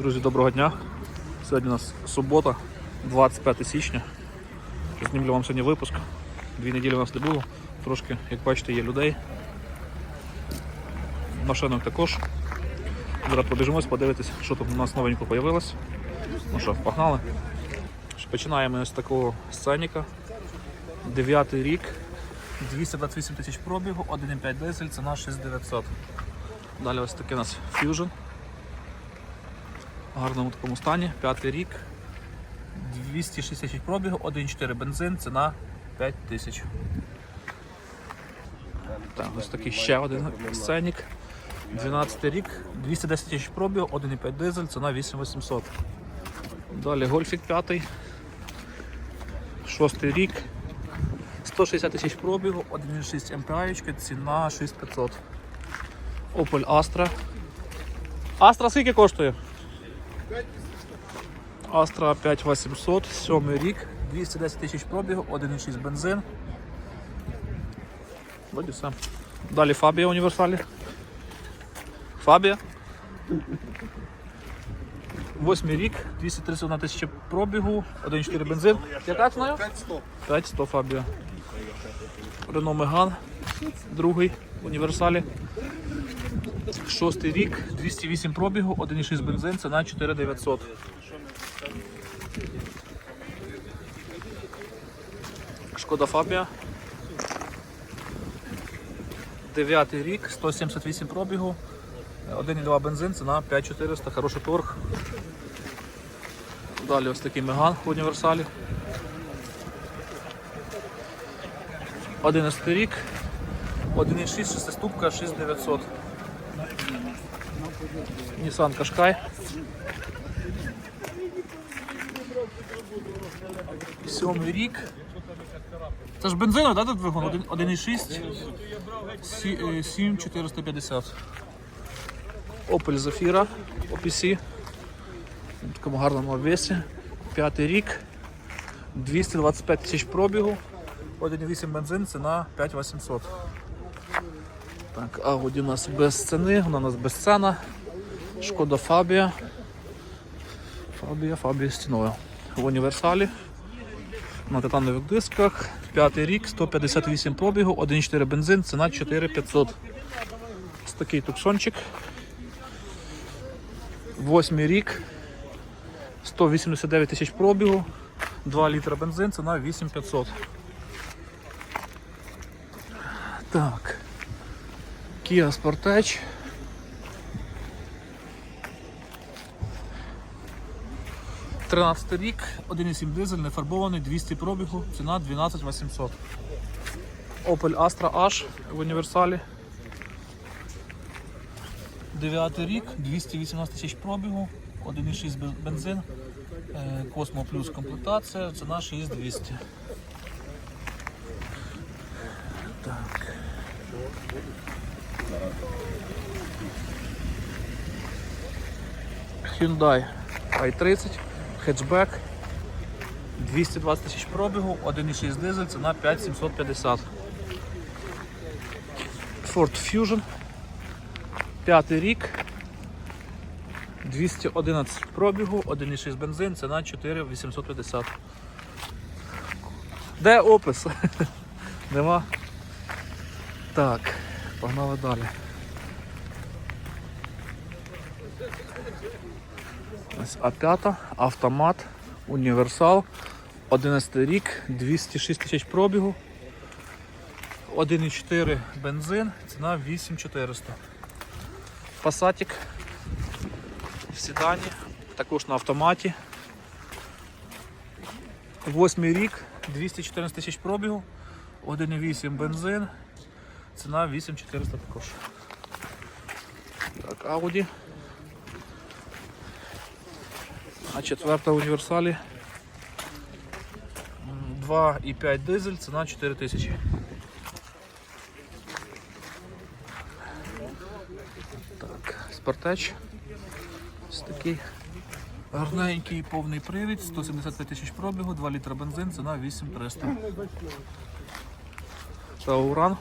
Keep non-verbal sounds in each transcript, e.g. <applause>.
Друзі, доброго дня. Сьогодні у нас субота, 25 січня. Знімлю вам сьогодні випуск. Дві неділі у нас не було. Трошки, як бачите, є людей. Машинок також. Зараз пробіжимось, подивитись, що тут у нас новенько з'явилось. Ну що, погнали. Починаємо з такого сценіка. Дев'ятий рік, 228 тисяч пробігу, 1,5 дизель, ціна 6900. Далі ось такий у нас Fusion. Гарному такому стані. П'ятий рік. 206 тисяч пробігу, 1,4 бензин, ціна 5 тисяч. Так, ось такий ще один сценік. 12 рік, 210 тисяч пробігу, 1,5 дизель, ціна 8800. Далі гольфік 5. Шостий рік. 160 тисяч пробігу, 1,6 МПА, ціна 6500. Opel Astra. Astra скільки коштує? Astra 5800, 7 рік, 210 тисяч пробігу, 1,6 бензин. Вроді все. Далі Фабія універсалі. Фабія. 8 рік, 231 тисяча пробігу, 1,4 бензин. Яка ціна? 500. 5100 Фабія. Renault Megane, другий універсалі. Шостий рік, 208 пробігу, 1,6 бензин, ціна 4900. Шкода Фабія. Дев'ятий рік, 178 пробігу, 1,2 бензин, ціна 5400, хороший торг. Далі ось такий Меган в універсалі. 11 рік, 1,6, шестиступка, 6900. Nissan Qashqai. Сьомий рік. Це ж бензиновий, да, тут двигун? 1,6, е, 7450. Opel Zafira OPC. В такому гарному обвесі. П'ятий рік. 225 тисяч пробігу. 1,8 бензин, ціна 5800. Так, Audi у нас без ціни, вона у нас безцінна. Шкода Фабія. Фабія, Фабія стіною. В універсалі. На титанових дисках. П'ятий рік, 158 пробігу, 1,4 бензин, ціна 4500. Ось такий туксончик. Восьмий рік. 189 тисяч пробігу, 2 літра бензин, ціна 8500. Так. Kia Sportage. Тринадцятий рік, 1,7 дизель, нефарбований, 200 пробігу, ціна 12 800. Opel Astra H в універсалі. 9 рік, 218 тисяч пробігу, 1,6 бензин, е, Cosmo Plus комплектація, ціна 6200. Так. Hyundai i30, хетчбек, 220 тисяч пробігу, 1,6 дизель, ціна 5750. Ford Fusion, п'ятий рік, 211 пробігу, 1,6 бензин, ціна 4850. Де опис? <laughs> Нема. Так, погнали далі. Ось А5, автомат, універсал, 11 рік, 206 тисяч пробігу, 1,4 бензин, ціна 8400. Пасатик в седані, також на автоматі. 8 рік, 214 тисяч пробігу, 1,8 бензин, ціна 8400 також. Так, Audi. А четверта універсалі. 2,5 дизель, ціна 4000. Так, спортеч. Ось такий гарненький повний привід, 175 тисяч пробігу, 2 літра бензин, ціна 8300. Тауран.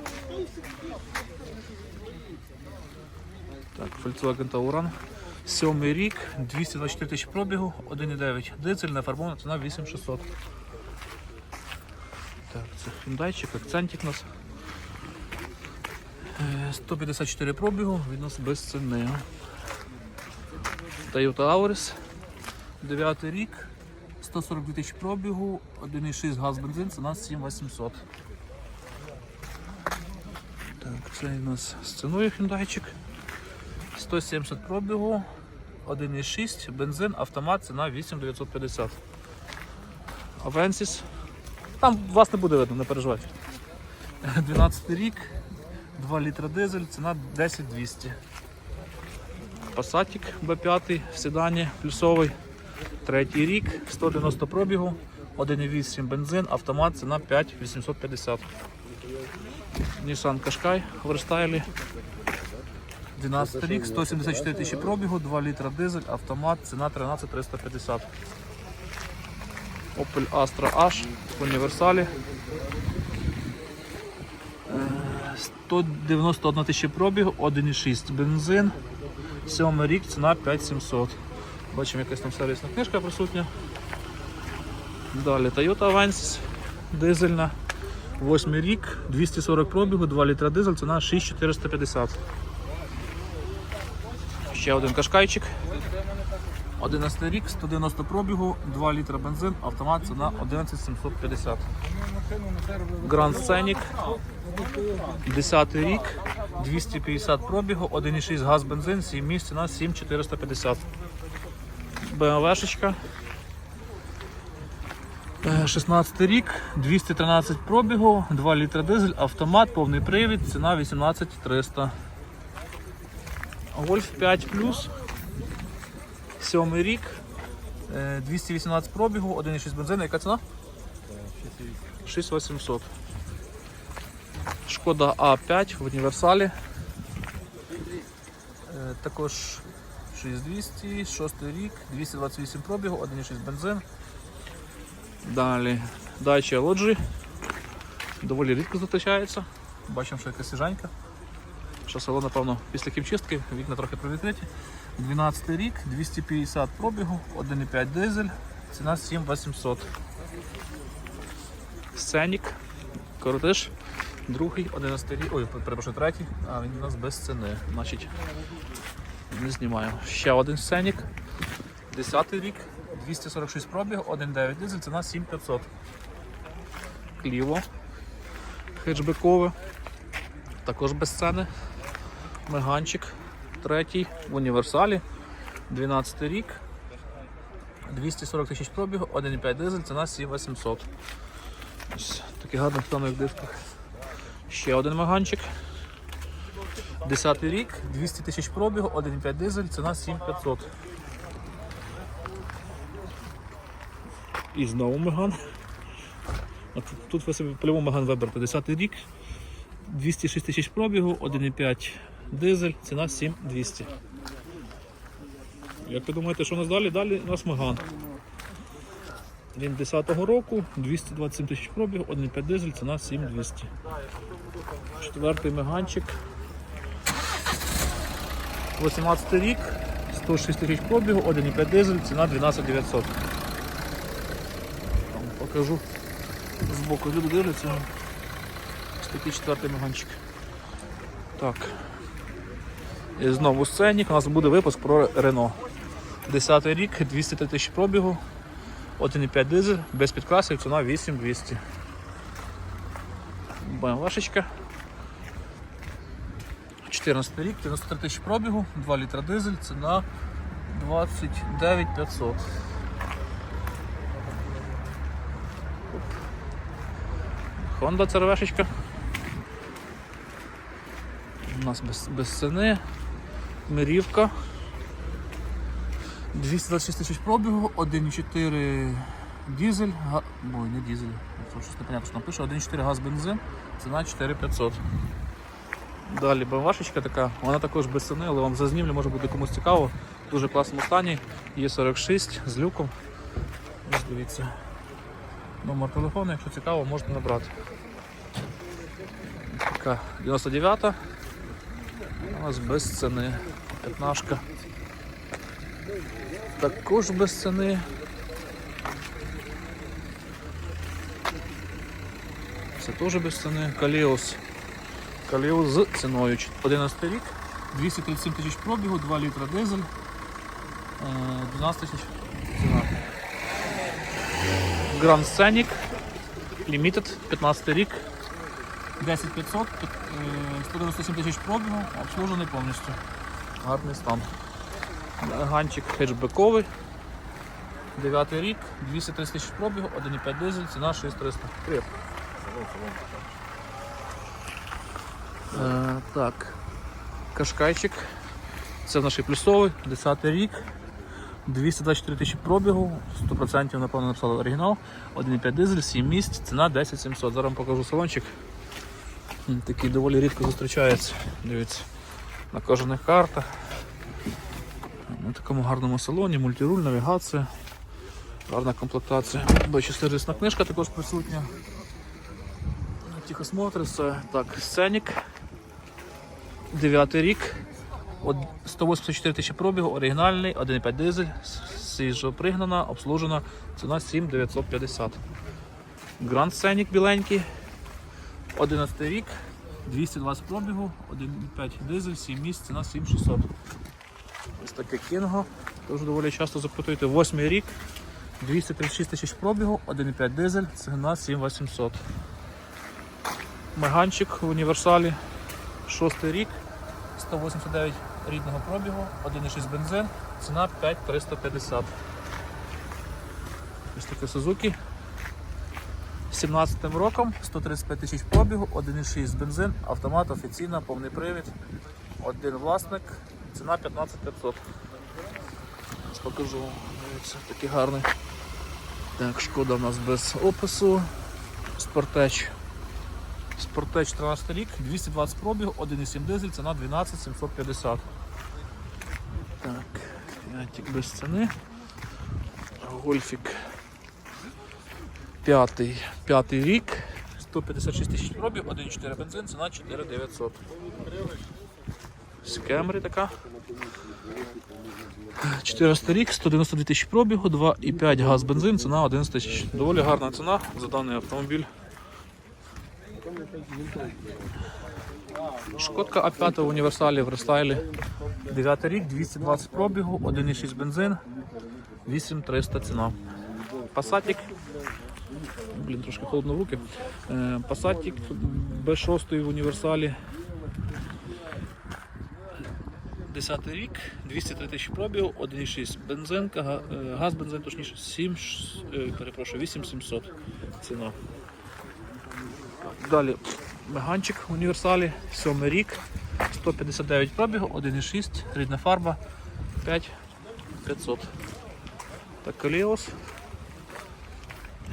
Так, Volkswagen Tauran. Сьомий рік, 224 тисячі пробігу, 1,9. Дизель, нафарбована ціна 8600. Так, це хюндайчик, акцентик у нас. Е, 154 пробігу, він у нас без ціни. Toyota Auris, 9 рік, 142 тисячі пробігу, 1,6 газ бензин, ціна 7800. Це у нас з ціною хюндайчик. 170 пробігу, 1,6, бензин, автомат, ціна 8950. Авенсіс. Там вас не буде видно, не переживайте. 12 рік, 2 літра дизель, ціна 10200. Пасатік B5 в седані, плюсовий. Третій рік, 190 пробігу, 1,8 бензин, автомат, ціна 5850. Nissan Qashqai в рестайлі. 12 рік, 174 тисячі пробігу, 2 літра дизель, автомат, ціна 13350. Opel Astra H в універсалі. Е, 191 тисяча пробігу, 1,6 бензин. 7 рік, ціна 5700. Бачимо, якась там сервісна книжка присутня. Далі Toyota Avensis дизельна. 8 рік, 240 пробігу, 2 літра дизель, ціна 6450. Ще один кашкайчик. 11 рік, 190 пробігу, 2 літра бензин, автомат ціна 11750. Grand Scenic. 10 рік, 250 пробігу, 1,6 газ бензин, 7 місць, ціна 7450. БМВшечка. Е, 16 рік, 213 пробігу, 2 літра дизель, автомат, повний привід, ціна 18300. Гольф 5 7 рік, е, 218 пробігу, 1,6 бензин, яка ціна? 6800. Шкода А5 в універсалі. Е, Також 6200, 6 рік, 228 пробігу, 1,6 бензин. Далі Dacia Logi. Доволі рідко зустрічається. Бачимо, що якась свіжанька. Що село, напевно, після кімчистки, вікна трохи привідкриті. 12 рік, 250 пробігу, 1,5 дизель, ціна 7800. Сценік, коротиш, другий, 11 рік, ой, перепрошую, третій, а він у нас без ціни. Значить, не знімаю. Ще один сценік, 10 рік, 246 пробігу, 1,9 дизель, ціна 7500. Кліво, хеджбекове, також без ціни. Меганчик, третій в універсалі, 12 рік, 240 тисяч пробігу, 1,5 дизель, ціна 7800. Ось такий гарний в тонних дисках. Ще один маганчик. 10 рік, 200 тисяч пробігу, 1,5 дизель, ціна 7500. І знову меган. От тут ви собі по-любому меган виберете. 10 рік, 206 тисяч пробігу, 1,5 дизель, ціна 7200. Як ви думаєте, що у нас далі? Далі у нас меган. Він 10-го року, 227 тисяч пробіг, 1,5 дизель, ціна 7200. Четвертий меганчик. 18 рік, 106 тисяч пробігу, 1,5 дизель, ціна 12900. Покажу. Збоку люди дивляться. Такий четвертий меганчик. Так. І знову сценік. У нас буде випуск про Рено. 10 рік, 203 тисячі пробігу, 1,5 дизель, без підкрасів, ціна 8200. БМВшечка. 14 рік, 93 тисячі пробігу, 2 літра дизель, ціна 29 500. Honda CRV-шечка. У нас без, без ціни. Мирівка. 226 тисяч пробігу, 1,4 дізель, га... не дізель, щось непонятно, що напише, 1,4 газ бензин, ціна 4500. Далі БМВшечка така, вона також без ціни, але вам зазнімлю, може буде комусь цікаво. В дуже класному стані. Є 46 з люком. Ось дивіться. Номер телефону, якщо цікаво, можете набрати. Така 99-та. У нас без ціни. 15. Також без ціни. Це теж без ціни. Каліос. Каліос з ціною 11 рік, 237 тисяч пробігу, 2 літра дизель, е, 12 тисяч ціна. Grand Scenic Limited, 15 рік, 10500, під- е, 197 тисяч пробігу, обслужений повністю. Гарний стан. Ганчик хетчбековий. 9 рік, 230 тисяч пробігу, 1,5 дизель, ціна 6300. Привіт. Е, так. Кашкайчик. Це наш плюсовий, 10 рік. 224 тисячі пробігу, 100% напевно написали оригінал. 1,5 дизель, 7 місць, ціна 10 700. Зараз вам покажу салончик. Такий доволі рідко зустрічається. Дивіться. На кожаних картах. На такому гарному салоні, мультируль, навігація, гарна комплектація. Бачу, сервісна книжка також присутня. Тихосмотр, все. Так, сценік. 9 рік. От 184 тисячі пробігу, оригінальний, 1,5 дизель, свіжо пригнана, обслужена, ціна 7950. Гранд Сценік біленький, 11 рік, 220 пробігу, 1,5 дизель, 7 місць, ціна 7600. Ось таке кінго, теж доволі часто запитуєте. 8 рік, 236 тисяч пробігу, 1,5 дизель, ціна 7800. Меганчик в універсалі, 6 рік, 189 рідного пробігу, 1,6 бензин, ціна 5350. Ось таке Suzuki. 17 роком, 135 тисяч пробігу, 1,6 бензин, автомат офіційно, повний привід, один власник, ціна 15500. Покажу вам. Дивіться, такий гарний. Так, шкода в нас без опису. Спортеч. Спортеч 13 рік, 220 пробігу, 1,7 дизель, ціна 12 750. Так, фіатик без ціни. Гольфік. П'ятий, п'ятий рік, 156 тисяч пробіг, 1,4 бензин, ціна 4900. Скемрі така. 14 рік, 192 тисячі пробігу, 2,5 газ бензин, ціна 11 тисяч. Доволі гарна ціна за даний автомобіль. Шкодка А5 в універсалі в рестайлі. 9 рік, 220 пробігу, 1,6 бензин, 8300 ціна. Пасатік. Блін, трошки холодно в руки. Е, Пасатік Б6 в універсалі. 10 рік, 203 тисячі пробігу, 1,6 бензинка, е, газ бензин, точніше, 7, е, перепрошую, 8700 ціна. Далі меганчик універсалі, 7 рік, 159 пробігу, 1,6, рідна фарба, 5500. Так, Коліос.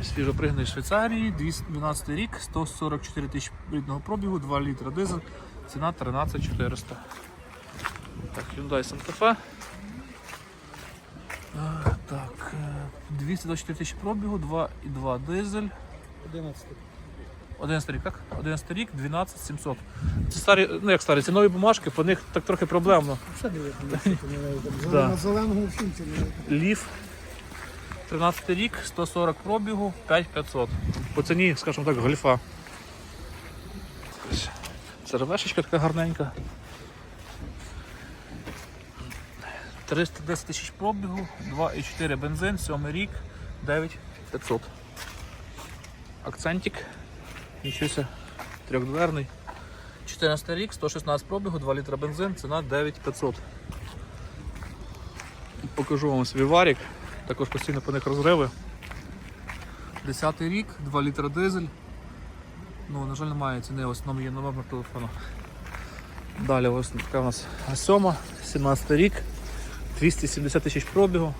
Свіжо пригнаний Швейцарії, 212 рік, 144 тисячі рідного пробігу, 2 літра дизель, ціна 13400. Так, Hyundai Santa Fe. Так, е, 224 тисячі пробігу, 2,2 дизель. 11. 11 рік, так? 11 рік, 12 700. Це старі, ну як старі, ці нові бумажки, по них так трохи проблемно. Все. На зеленому всім це не <laughs> Лів. 13 рік, 140 пробігу, 5500. По ціні, скажімо так, гольфа. Ось. Така гарненька. 310 тисяч пробігу, 2,4 бензин, 7 рік, 9500. Акцентик. Нічося трьохдверний. 14 рік, 116 пробігу, 2 літра бензин, ціна 9500. Покажу вам свій варік. Також постійно по них розриви. 10 рік, 2 літра дизель. Ну, на жаль, немає ціни, ось там є номер телефону. Далі ось така у нас А7, 17 рік, 270 тисяч пробігу,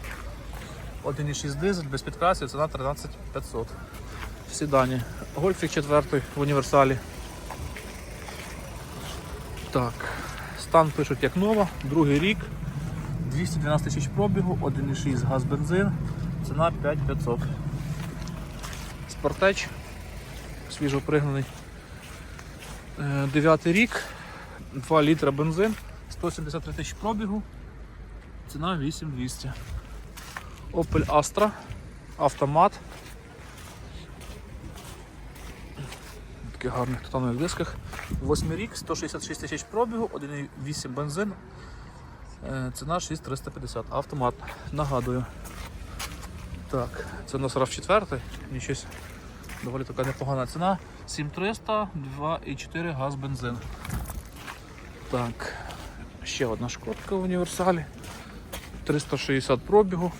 1,6 дизель, без підкрасів, ціна 13 500. Всі дані. Гольфік 4 в універсалі. Так, стан пишуть як нова, другий рік. 212 тисяч пробігу, 1,6 газ бензин, ціна 5500. Спортеч, свіжо пригнаний. 9 рік, 2 літра бензин, 173 тисячі пробігу, Ціна 8200. Opel Astra. Автомат. Таких гарних титанових дисках. 8 рік, 166 тисяч пробігу, 1,8 бензин. Е, Ціна 6350. Автомат. Нагадую. Так, це у нас RAV 4. Нічого. Доволі така непогана ціна. 7300, 2,4 газ бензин. Так, ще одна шкодка в універсалі. 360 пробігу.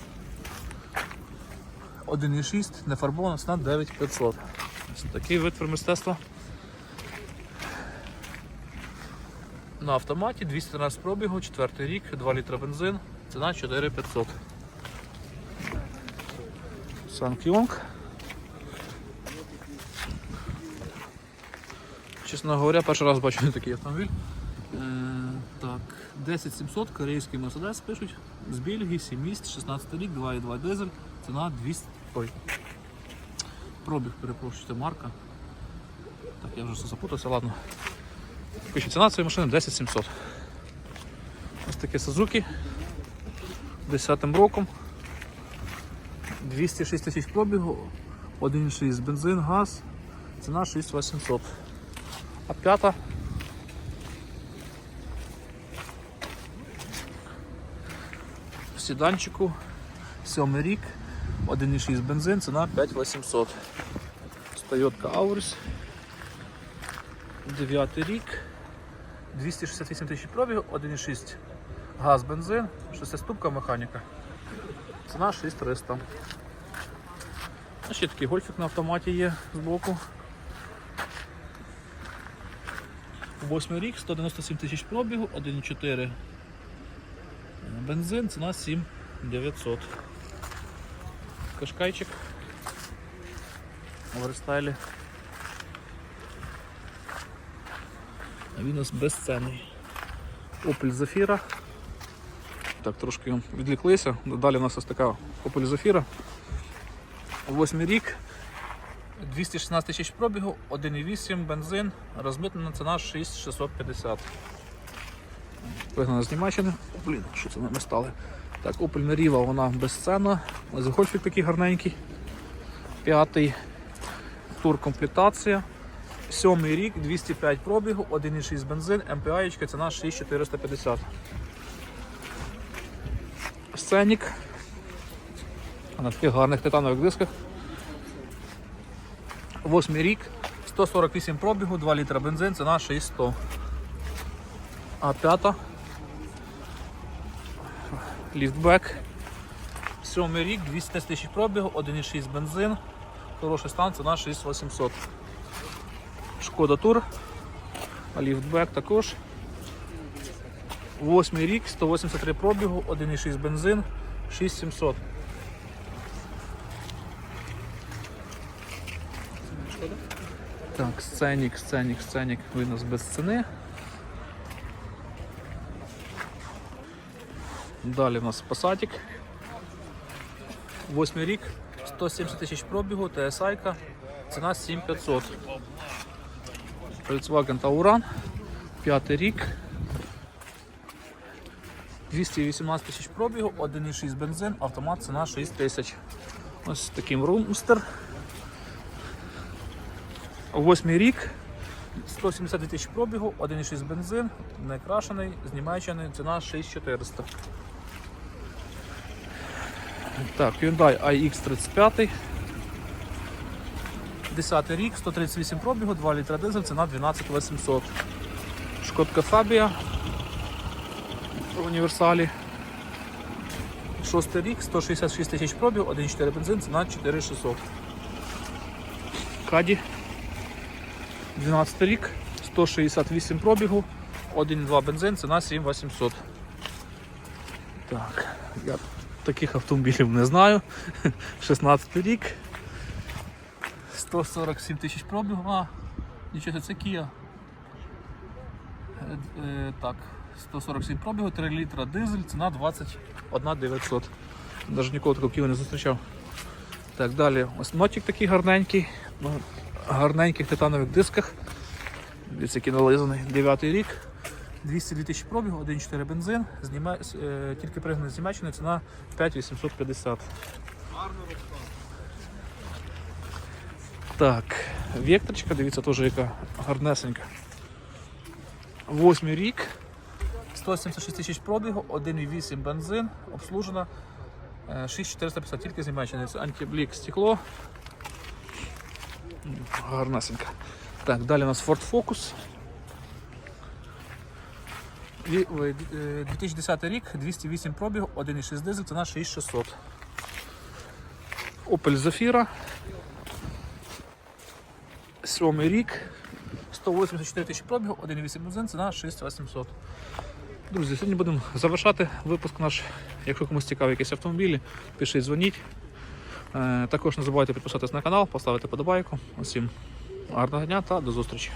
1,6, нефарбована ціна 9500. Ось такий вид мистецтва. На автоматі 213 пробігу, 4 рік, 2 літра бензин, ціна 4500. Санкйонг. Чесно говоря, перший раз бачу <laughs> такий автомобіль. Е, так, 10700, корейський Mercedes пишуть. З Бельгії, 7 місць, 16 рік, 2,2 дизель, ціна 200. Ой. Пробіг, перепрошуйте, марка. Так, я вже все запутався, ладно. Пише, ціна цієї машини 10700. Ось таке Suzuki. 10 роком. 206 тисяч пробігу, 1,6 бензин, газ, ціна 6800. А п'ята в сіданчику, 7 рік, 1,6 бензин, ціна 5800. Toyota Auris. 9 рік, 268 тисяч пробігу, 1,6 газ, бензин, 6-ступка механіка. Ціна 6300. А ще такий гольфік на автоматі є збоку. 8 рік, 197 тисяч пробігу, 1,4 бензин, ціна 7900. Кашкайчик в рестайлі. А Він у нас безцінний. Opel Zafira. Так, трошки відліклися. Далі у нас ось така Opel Zafira. 8 рік, 216 тисяч пробігу, 1,8 бензин, розмитнена ціна 6650. Вигнана з Німеччини. Блін, що це ми стали? Так, Opel Meriva, вона безцінна. Ось гольфік такий гарненький. П'ятий тур комплектація. Сьомий рік, 205 пробігу, 1,6 бензин, МПА, ціна 6450. Сценік. На таких гарних титанових дисках. Восьмий рік, 148 пробігу, 2 літра бензин, ціна 6100. А п'ята. Ліфтбек. Сьомий рік, 210 тисяч пробігу, 1,6 бензин. Хороший стан, ціна 6800. Шкода Тур. А ліфтбек також. Восьмий рік, 183 пробігу, 1,6 бензин, 6700. Так, сценік, сценік, сценік, ви у нас без ціни. Далі в нас Passatик. Восьмий рік, 170 тисяч пробігу, TSI, ціна 7500. Volkswagen Tauran, п'ятий рік. 218 тисяч пробігу, 1,6 бензин, автомат ціна 6 тисяч. Ось таким румстер. Восьмий рік, 170 тисяч пробігу, 1,6 бензин, не крашений, з Німеччини, ціна 6400. Так, Hyundai iX35. 10 рік, 138 пробігу, 2 літра дизель, ціна 12800. Шкодка Фабія в універсалі. 6 рік, 166 тисяч пробігу, 1,4 бензин, ціна 4600. Каді. 12 рік, 168 пробігу, 1,2 бензин, ціна 7800. Так, я таких автомобілів не знаю. <laughs> 16 рік. 147 тисяч пробігу. А, нічого, це Kia. Е, е, так, 147 пробігу, 3 літра дизель, ціна 21 900. Навіть ніколи такого Kia не зустрічав. Так, далі ось нотик такий гарненький, на гарненьких титанових дисках. Дивіться, який нализаний. 9 рік, 202 тисячі пробігу, 1,4 бензин, зніма... е, тільки пригнаний з Німеччини, ціна 5850. Так, векторчика, дивіться, теж яка гарнесенька. Восьмий рік, 176 тисяч пробігу, 1,8 бензин, обслужена. е, 6450 тільки з Німеччини. Це антиблік стекло. Гарнесенька. Так, далі у нас Ford Focus. Ві- ой, д- е, 2010 рік, 208 пробігу, 1,6 дизель, ціна 6600. Opel Zafira. Сьомий рік, 184 тисячі пробігу, 1,8 бензин, ціна 6800. Друзі, сьогодні будемо завершати випуск наш. Якщо комусь цікаві якісь автомобілі, пишіть, дзвоніть. Е, Також не забувайте підписатись на канал, поставити подобайку. Усім гарного дня та до зустрічі.